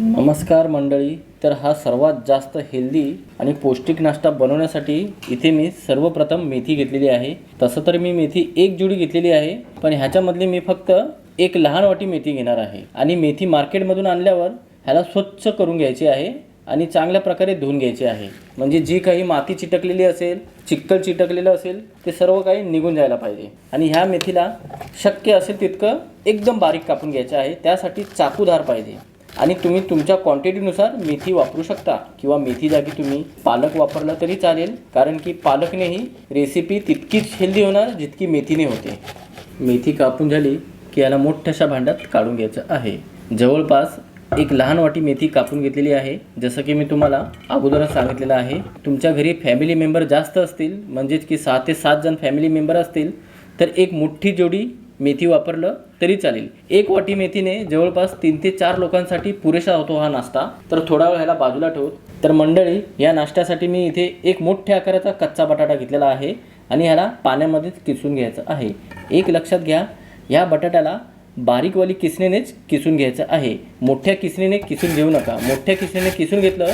नमस्कार मंडळी तर हा सर्वात जास्त हेल्दी आणि पौष्टिक नाश्ता बनवण्यासाठी इथे मी सर्वप्रथम मेथी घेतलेली आहे. तसं तर मी मेथी एक जुडी घेतलेली आहे पण ह्याच्यामधली मी फक्त एक लहान वाटी मेथी घेणार आहे. आणि मेथी मार्केटमधून आणल्यावर ह्याला स्वच्छ करून घ्यायची आहे आणि चांगल्या प्रकारे धुवून घ्यायची आहे. म्हणजे जी काही माती चिटकलेली असेल चिक्कल चिटकलेलं असेल ते सर्व काही निघून जायला पाहिजे. आणि ह्या मेथीला शक्य असेल तितकं एकदम बारीक कापून घ्यायचं आहे त्यासाठी चाकूधार पाहिजे. आणि तुम्ही तुमच्या क्वांटिटीनुसार मेथी वापरू शकता किंवा मेथी जागी तुम्ही पालक वापरला तरी चालेल. कारण की पालकनेही रेसिपी तितकीच हेल्दी होणार जितकी मेथीने होते. मेथी कापून झाली की याला मोठ्याशा भांड्यात काढून घ्यायचं आहे. जवळपास एक लहान वाटी मेथी कापून घेतलेली आहे. जसं की मी तुम्हाला अगोदरच सांगितलेलं आहे. तुमच्या घरी फॅमिली मेंबर जास्त असतील म्हणजेच की सहा ते सात जण फॅमिली मेंबर असतील तर एक मोठी जोडी मेथी वापरलं तरी चालेल. एक वाटी मेथीने जवळपास तीन ते चार लोकांसाठी पुरेसा होतो हा नाश्ता. तर थोडा वेळ ह्याला बाजूला ठेवत तर मंडळी या नाश्त्यासाठी मी इथे एक मोठ्या आकाराचा कच्चा बटाटा घेतलेला आहे आणि ह्याला पाण्यामध्येच किसून घ्यायचं आहे. एक लक्षात घ्या ह्या बटाट्याला बारीकवाली किसणीनेच किसून घ्यायचं आहे. मोठ्या किसणीने किसून घेऊ नका. मोठ्या किसणीने किसून घेतलं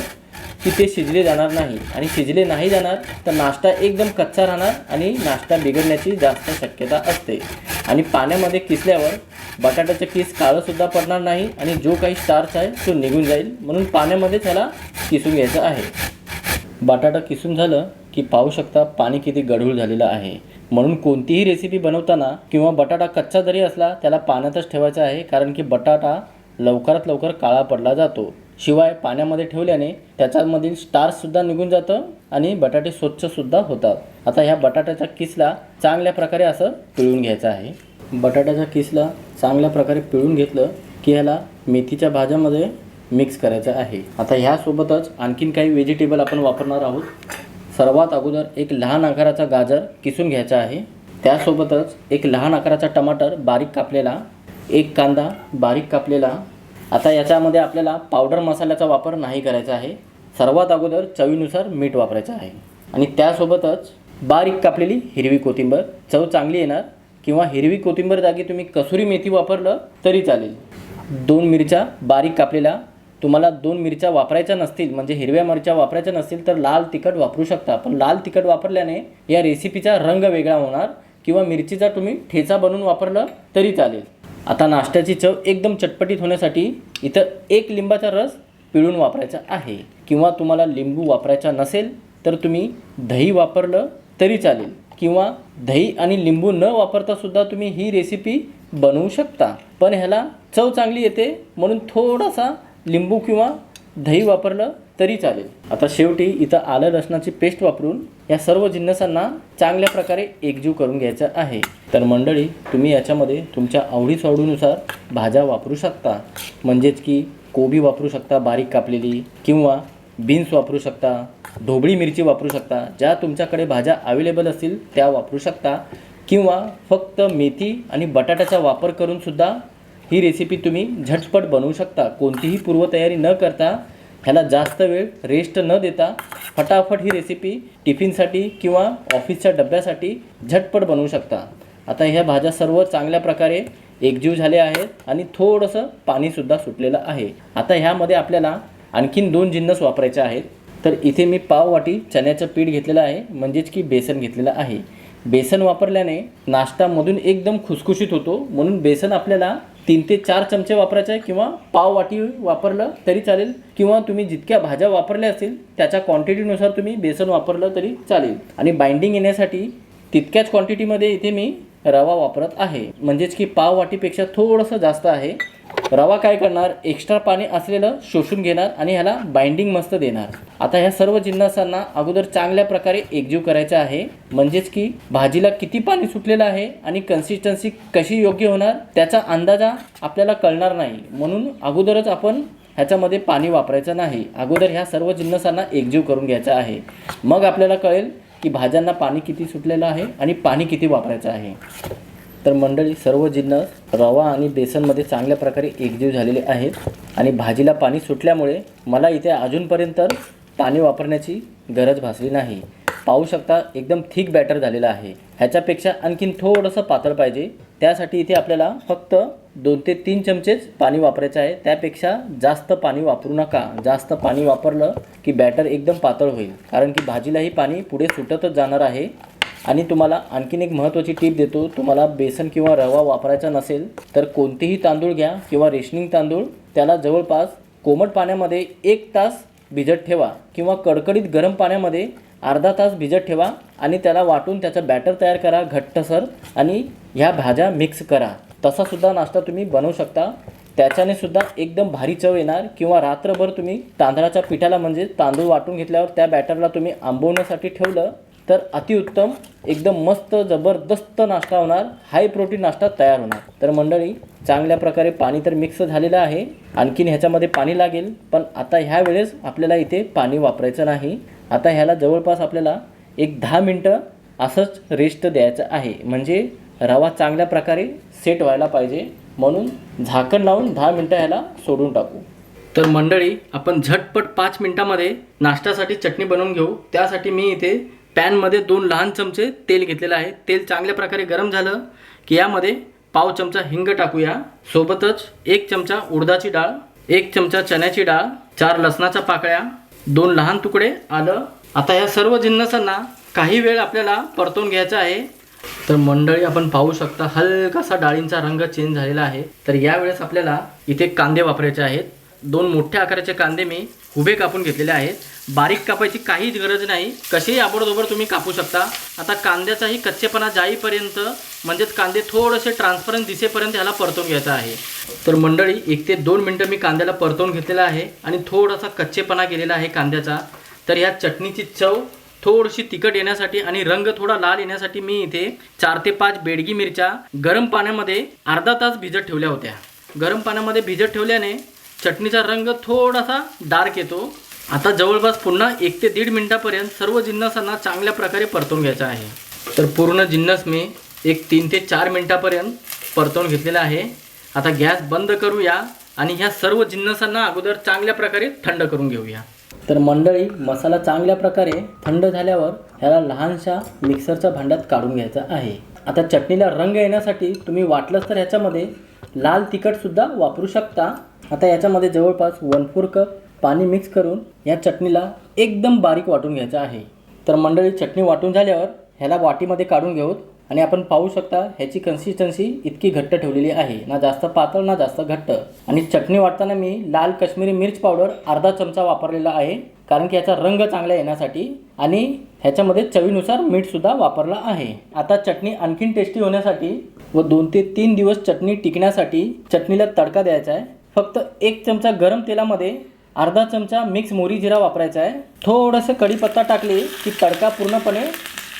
की ते शिजले जाणार नाही. आणि शिजले नाही जाणार तर नाश्ता एकदम कच्चा राहणार आणि नाश्ता बिघडण्याची जास्त शक्यता असते. आणि पाण्यामध्ये किसल्यावर बटाट्याचं किस काळंसुद्धा पडणार नाही आणि जो काही स्टार्च आहे तो निघून जाईल. म्हणून पाण्यामध्ये त्याला किसून घ्यायचं आहे. बटाटा किसून झालं की पाहू शकता पाणी किती गढूळ झालेलं आहे. म्हणून कोणतीही रेसिपी बनवताना किंवा बटाटा कच्चा जरी असला त्याला पाण्यातच ठेवायचा आहे कारण की बटाटा लवकरात लवकर काळा पडला जातो. शिवाय पाण्यामध्ये ठेवल्याने त्याच्यामधील स्टार्ससुद्धा निघून जातं आणि बटाटे स्वच्छसुद्धा होतात. आता ह्या बटाट्याच्या किसला चांगल्या प्रकारे असं पिळून घ्यायचं आहे. बटाट्याच्या किसला चांगल्या प्रकारे पिळून घेतलं की ह्याला मेथीच्या भाज्यामध्ये मिक्स करायचं आहे. आता ह्यासोबतच आणखीन काही व्हेजिटेबल आपण वापरणार आहोत. सर्वात अगोदर एक लहान आकाराचा गाजर किसून घ्यायचा आहे. त्यासोबतच एक लहान आकाराचा टमाटर बारीक कापलेला एक कांदा बारीक कापलेला आता याच्यामध्ये आपल्याला पावडर मसाल्याचा वापर नाही करायचा आहे. सर्वात अगोदर चवीनुसार मीठ वापरायचं आहे. आणि त्यासोबतच बारीक कापलेली हिरवी कोथिंबर. चव चांगली येणार किंवा हिरवी कोथिंबर जागी तुम्ही कसुरी मेथी वापरलं तरी चालेल. दोन मिरच्या बारीक कापलेल्या. तुम्हाला दोन मिरच्या वापरायच्या नसतील म्हणजे हिरव्या मिरच्या वापरायच्या नसतील तर लाल तिखट वापरू शकता. पण लाल तिखट वापरल्याने या रेसिपीचा रंग वेगळा होणार किंवा मिरचीचा तुम्ही ठेचा बनवून वापरलं तरी चालेल. आता नाश्त्याची चव एकदम चटपटीत होण्यासाठी इथं एक लिंबाचा रस पिळून वापरायचा आहे. किंवा तुम्हाला लिंबू वापरायचा नसेल तर तुम्ही दही वापरलं तरी चालेल. किंवा दही आणि लिंबू न वापरता सुद्धा तुम्ही ही रेसिपी बनवू शकता. पण ह्याला चव चांगली येते म्हणून थोडासा लिंबू किंवा दही वापरलं तरी चालेल. आता शेवटी इथं आलं लसणाची पेस्ट वापरून या सर्व जिन्नसांना चांगल्या प्रकारे एकजीव करून घ्यायचं आहे. तर मंडळी तुम्ही याच्यामध्ये तुमच्या आवडीसवडीनुसार भाज्या वापरू शकता. म्हणजेच की कोबी वापरू शकता बारीक कापलेली किंवा बीन्स वापरू शकता ढोबळी मिरची वापरू शकता ज्या तुमच्याकडे भाज्या अवेलेबल असतील त्या वापरू शकता. किंवा फक्त मेथी आणि बटाट्याचा वापर करूनसुद्धा ही रेसिपी तुम्ही झटपट बनवू शकता. कोणतीही पूर्वतयारी न करता ह्याला जास्त वेळ रेस्ट न देता फटाफट ही रेसिपी टिफिनसाठी किंवा ऑफिसच्या डब्यासाठी झटपट बनवू शकता. आता ह्या भाज्या सर्व चांगल्या प्रकारे एकजीव झाले आहेत आणि थोडंसं पाणीसुद्धा सुटलेलं आहे. आता ह्यामध्ये आपल्याला आणखीन दोन जिन्नस वापरायचे आहेत. तर इथे मी पाव वाटी चण्याचं पीठ घेतलेलं आहे म्हणजेच की बेसन घेतलेलं आहे. बेसन वापरल्याने नाश्त्यामधून एकदम खुसखुशीत होतो म्हणून बेसन आपल्याला तीन ते चार चमचे वापरायचे किंवा पाव वाटी वापरलं तरी चालेल किंवा तुम्ही जितक्या भाज्या वापरल्या असतील त्याच्या क्वांटिटीनुसार तुम्ही बेसन वापरलं तरी चालेल. आणि बाइंडिंग येण्यासाठी तितक्याच क्वांटिटीमध्ये इथे मी रवा वापरत आहे. म्हणजेच की पाव वाटीपेक्षा थोडंसं जास्त आहे. रवा काय करणार? एक्स्ट्रा पाणी असलेलं शोषून घेणार आणि ह्याला बाइंडिंग मस्त देणार. आता ह्या सर्व जिन्नसांना अगोदर चांगल्या प्रकारे एकजीव करायचं आहे. म्हणजेच की भाजीला किती पाणी सुटलेलं आहे आणि कन्सिस्टन्सी कशी योग्य होणार त्याचा अंदाजा आपल्याला कळणार नाही. म्हणून अगोदरच आपण ह्याच्यामध्ये पाणी वापरायचं नाही. अगोदर ह्या सर्व जिन्नसांना एकजीव करून घ्यायचा आहे. मग आपल्याला कळेल की भाज्यांना पाणी किती सुटलेलं आहे आणि पाणी किती वापरायचं आहे. तर मंडळी सर्व जिन्नस रवा आणि बेसनमध्ये चांगल्या प्रकारे एकजीव झालेले आहेत आणि भाजीला पाणी सुटल्यामुळे मला इथे अजूनपर्यंत पाणी वापरण्याची गरज भासली नाही. पाहू शकता एकदम थिक बॅटर झालेला आहे. ह्याच्यापेक्षा आणखीन थोडंसं पातळ पाहिजे. त्यासाठी इथे आपल्याला फक्त दोन ते तीन चमचेच पाणी वापरायचं आहे. त्यापेक्षा जास्त पाणी वापरू नका. जास्त पाणी वापरलं की बॅटर एकदम पातळ होईल. कारण की भाजीलाही पाणी पुढे सुटतच जाणार आहे. आणि तुम्हाला आणखीन एक महत्त्वाची टीप देतो. तुम्हाला बेसन किंवा रवा वापरायचा नसेल तर कोणतेही तांदूळ घ्या किंवा रेशनिंग तांदूळ. त्याला जवळपास कोमट पाण्यामध्ये एक तास भिजत ठेवा किंवा कडकडीत गरम पाण्यामध्ये अर्धा तास भिजत ठेवा आणि त्याला वाटून त्याचं बॅटर तयार करा घट्टसर आणि ह्या भाज्या मिक्स करा. तसासुद्धा नाश्ता तुम्ही बनवू शकता. त्याच्याने सुद्धा एकदम भारी चव येणार किंवा रात्रभर तुम्ही तांदळाच्या पिठाला म्हणजे तांदूळ वाटून घेतल्यावर त्या बॅटरला तुम्ही आंबवण्यासाठी ठेवलं तर अतिउत्तम एकदम मस्त जबरदस्त नाश्ता होणार. हाय प्रोटीन नाश्ता तयार होणार. तर मंडळी चांगल्या प्रकारे पाणी तर मिक्स झालेलं आहे. आणखीन ह्याच्यामध्ये पाणी लागेल. पण आता ह्या वेळेस आपल्याला इथे पाणी वापरायचं नाही. आता ह्याला जवळपास आपल्याला एक दहा मिनटं असंच रेस्ट द्यायचं आहे. म्हणजे रवा चांगल्या प्रकारे सेट व्हायला पाहिजे. म्हणून झाकण लावून दहा मिनटं ह्याला सोडून टाकू. तर मंडळी आपण झटपट पाच मिनटामध्ये नाश्त्यासाठी चटणी बनवून घेऊ. त्यासाठी मी इथे पॅनमध्ये दोन लहान चमचे तेल घेतलेलं आहे. तेल चांगल्या प्रकारे गरम झालं की यामध्ये पाव चमचा हिंग टाकूया. सोबतच एक चमचा उडदाची डाळ एक चमचा चण्याची डाळ चार लसणाच्या पाकळ्या दोन लहान तुकडे आलं. आता या सर्व जिन्नसांना काही वेळ आपल्याला परतून घ्यायचा आहे. तर मंडळी आपण पाहू शकता हलकासा डाळींचा रंग चेंज झालेला आहे. तर यावेळेस आपल्याला इथे कांदे वापरायचे आहेत. दोन मोठ्या आकाराचे कांदे मी उभे कापून घेतलेले आहेत. बारीक कापायची काहीच गरज नाही. कसेही आबडधोबड तुम्ही कापू शकता. आता कांद्याचाही कच्चेपणा जाईपर्यंत म्हणजेच कांदे थोडेसे ट्रान्सपरंट दिसेपर्यंत ह्याला परतून घ्यायचा आहे. तर मंडळी एक ते दोन मिनटं मी कांद्याला परतवून घेतलेला आहे आणि थोडासा कच्चेपणा गेलेला आहे कांद्याचा. तर ह्या चटणीची चव थोडीशी तिखट येण्यासाठी आणि रंग थोडा लाल येण्यासाठी मी इथे चार ते पाच बेडगी मिरच्या गरम पाण्यामध्ये अर्धा तास भिजत ठेवल्या होत्या. गरम पाण्यामध्ये भिजत ठेवल्याने चटणीचा रंग थोडासा डार्क येतो. आता जवळपास पुन्हा एक ते दीड मिनिटापर्यंत सर्व जिन्नसांना चांगल्या प्रकारे परतून घ्यायचा आहे. तर पूर्ण जिन्नस मी एक तीन ते चार मिनिटापर्यंत परतवून घेतलेला आहे. आता गॅस बंद करूया आणि ह्या सर्व जिन्नसांना अगोदर चांगल्या प्रकारे थंड करून घेऊया. तर मंडळी मसाला चांगल्या प्रकारे थंड झाल्यावर ह्याला लहानशा मिक्सरच्या भांड्यात काढून घ्यायचा आहे. आता चटणीला रंग येण्यासाठी तुम्ही वाटलंच तर ह्याच्यामध्ये लाल तिखटसुद्धा वापरू शकता. आता याच्यामध्ये जवळपास वन फोर कप पाणी मिक्स करून या चटणीला एकदम बारीक वाटून घ्यायचं आहे. तर मंडळी चटणी वाटून झाल्यावर ह्याला वाटीमध्ये काढून घेऊत आणि आपण पाहू शकता ह्याची कन्सिस्टन्सी इतकी घट्ट ठेवलेली आहे. ना जास्त पातळ ना जास्त घट्ट. आणि चटणी वाटताना मी लाल काश्मीरी मिर्च पावडर अर्धा चमचा वापरलेला आहे. कारण की याचा रंग चांगला येण्यासाठी आणि ह्याच्यामध्ये चवीनुसार मीठसुद्धा वापरला आहे. आता चटणी आणखीन टेस्टी होण्यासाठी व दोन ते तीन दिवस चटणी टिकण्यासाठी चटणीला तडका द्यायचा आहे. फक्त एक चमचा गरम तेलामध्ये अर्धा चमचा मिक्स मोरी जिरा वापरायचा आहे. थोडंसं कढीपत्ता टाकली की तडका पूर्णपणे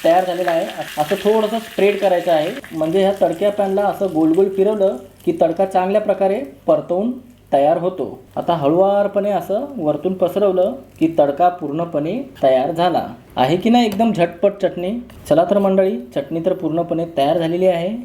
तयार झालेला आहे. असं थोडंसं स्प्रेड करायचं आहे. म्हणजे ह्या तडक्या पॅनला असं गोल गोल फिरवलं की तडका चांगल्या प्रकारे परतवून तयार होतो. आता हळुवारपणे असं वरतून पसरवलं की तडका पूर्णपणे तयार झाला. आहे की नाही एकदम झटपट चटणी? चला तर मंडळी चटणी तर पूर्णपणे तयार झालेली आहे.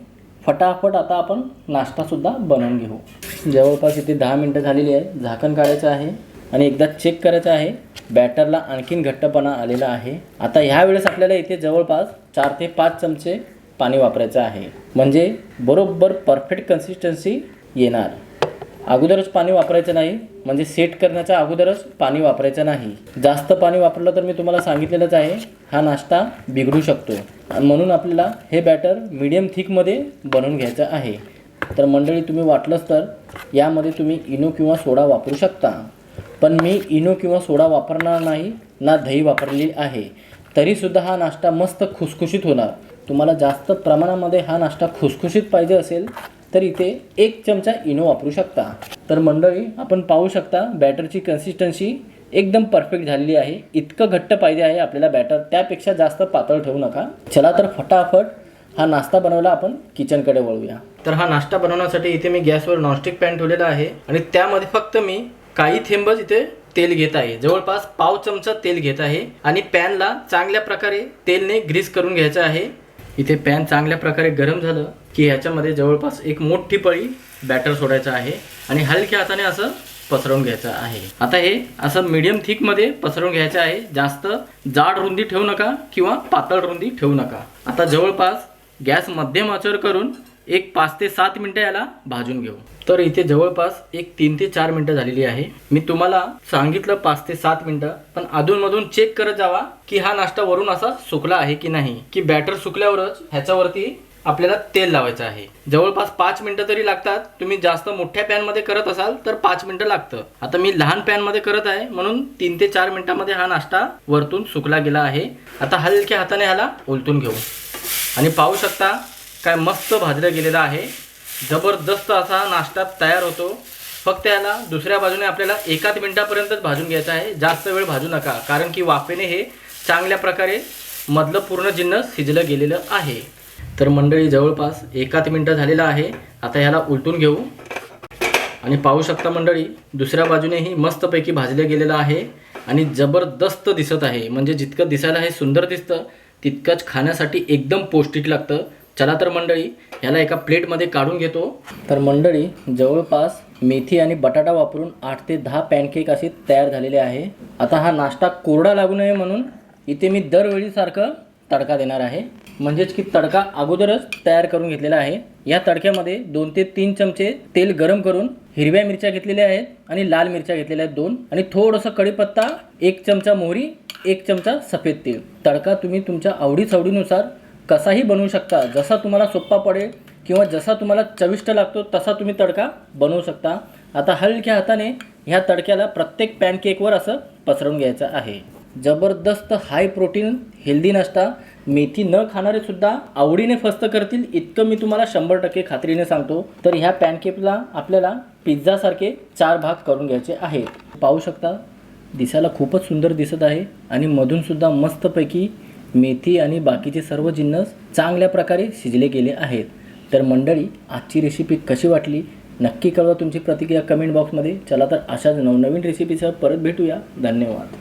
फटाफट आता आपण नाश्तासुद्धा बनवून घेऊ. जवळपास इथे दहा मिनटं झालेली आहे. झाकण काढायचं आहे आणि एकदा चेक करायचं आहे. बॅटरला आणखीन घट्टपणा आलेला आहे. आता ह्या वेळेस आपल्याला इथे जवळपास चार ते पाच चमचे पाणी वापरायचं आहे. म्हणजे बरोबर परफेक्ट कन्सिस्टन्सी येणार. अगोदरच पाणी वापरायचं नाही म्हणजे सेट करण्याच्या अगोदरच पाणी वापरायचं नाही. जास्त पाणी वापरलं तर मी तुम्हाला सांगितलेलंच आहे हा नाश्ता बिघडू शकतो. आणि म्हणून आपल्याला हे बॅटर मीडियम थिकमध्ये बनवून घ्यायचं आहे. तर मंडळी तुम्ही वाटलंच तर यामध्ये तुम्ही इनो किंवा सोडा वापरू शकता. पण मी इनो किंवा सोडा वापरणार नाही ना दही वापरली आहे. तरीसुद्धा हा नाश्ता मस्त खुसखुशीत होणार. तुम्हाला जास्त प्रमाणामध्ये हा नाश्ता खुसखुशीत पाहिजे असेल तर इथे एक चमचा इनो वापरू शकता. तर मंडळी आपण पाहू शकता बॅटरची कन्सिस्टन्सी एकदम परफेक्ट झालेली आहे. इतकं घट्ट पाहिजे आहे आपल्याला बॅटर त्यापेक्षा जास्त पातळ ठेवू नका. चला तर फटाफट हा नाश्ता बनवला आपण किचनकडे वळूया. तर हा नाश्ता बनवण्यासाठी इथे मी गॅसवर नॉनस्टिक पॅन ठेवलेला आहे आणि त्यामध्ये फक्त मी काही थेंबच इथे तेल घेत आहे. जवळपास पाव चमचा तेल घेत आहे आणि पॅनला चांगल्या प्रकारे तेलने ग्रीस करून घ्यायचं आहे. इथे पॅन चांगल्या प्रकारे गरम झालं की ह्याच्यामध्ये जवळपास एक मोठी पळी बॅटर सोडायचं आहे आणि हलक्या हाताने असं पसरवून घ्यायचं आहे. आता हे असं मीडियम थिकमध्ये पसरवून घ्यायचं आहे. जास्त जाड रुंदी ठेवू नका किंवा पातळ रुंदी ठेवू नका. आता जवळपास गॅस मध्यम आचर करून एक पाच ते सात मिनटं याला भाजून घेऊ. तर इथे जवळपास एक तीन ते चार मिनटं झालेली आहे. मी तुम्हाला सांगितलं पाच ते सात मिनटं पण अधूनमधून चेक करत जावा की हा नाश्ता वरून असा सुकला आहे की नाही. की बॅटर सुकल्यावरच ह्याच्यावरती आपल्याला तेल लावायचं आहे. जवळपास पाच मिनटं तरी लागतात. तुम्ही जास्त मोठ्या पॅनमध्ये करत असाल तर पाच मिनटं लागतं. आता मी लहान पॅनमध्ये करत आहे म्हणून तीन ते चार मिनटामध्ये हा नाश्ता वरतून सुकला गेला आहे. आता हलक्या हाताने ह्याला उलटून घेऊ. आणि पाहू शकता काय मस्त भाजलं गेलेलं आहे. जबरदस्त असा नाश्ता तयार होतो. फक्त याला दुसऱ्या बाजूने आपल्याला एकाच मिनटापर्यंतच भाजून घ्यायचं आहे. जास्त वेळ भाजू नका कारण की वाफेने हे चांगल्या प्रकारे मधलं पूर्ण जिन्नस शिजलं गेलेलं आहे. तर मंडळी जवळपास एकाच मिनटं झालेलं आहे. आता ह्याला उलटून घेऊ. आणि पाहू शकता मंडळी दुसऱ्या बाजूनेही मस्तपैकी भाजलं गेलेलं आहे आणि जबरदस्त दिसत आहे. म्हणजे जितकं दिसायला हे सुंदर दिसतं तितकंच खाण्यासाठी एकदम पौष्टिक लागतं. चला तर मंडळी ह्याला एका प्लेटमध्ये काढून घेतो. तर मंडळी जवळपास मेथी आणि बटाटा वापरून आठ ते दहा पॅनकेक असे तयार झालेले आहे. आता हा नाश्ता कोरडा लागू नये म्हणून इथे मी दरवेळीसारखं तडका देणार आहे. म्हणजेच की तडका अगोदरच तयार करून घेतलेला आहे. या तडक्यामध्ये दोन ते तीन चमचे तेल गरम करून हिरव्या मिरच्या घेतलेल्या आहेत आणि लाल मिरच्या घेतलेल्या आहेत दोन. आणि थोडंसं कढीपत्ता एक चमचा मोहरी एक चमचा सफेद तेल. तडका तुम्ही तुमच्या आवडीसवडीनुसार कसाही बनवू शकता जसा तुम्हाला सोप्पा पडेल किंवा जसा तुम्हाला चविष्ट लागतो तसा तुम्ही तडका बनवू शकता. आता हलक्या हाताने ह्या तडक्याला प्रत्येक पॅनकेकवर असं पसरवून घ्यायचं आहे. जबरदस्त हाय प्रोटीन हेल्दी नाश्ता मेथी न खाणारे सुद्धा आवडीने फस्त करतील इतकं मी तुम्हाला शंभर टक्के खात्रीने सांगतो. तर ह्या पॅनकेकला आपल्याला पिझ्झासारखे चार भाग करून घ्यायचे आहेत. पाहू शकता दिसायला खूपच सुंदर दिसत आहे आणि मधूनसुद्धा मस्तपैकी मेथी आणि बाकीचे सर्व जिन्नस चांगल्या प्रकारे शिजले गेले आहेत. तर मंडळी आजची रेसिपी कशी वाटली? नक्की कळवा तुमची प्रतिक्रिया कमेंट बॉक्समध्ये चला तर अशाच नवनवीन रेसिपीसह परत भेटूया. धन्यवाद.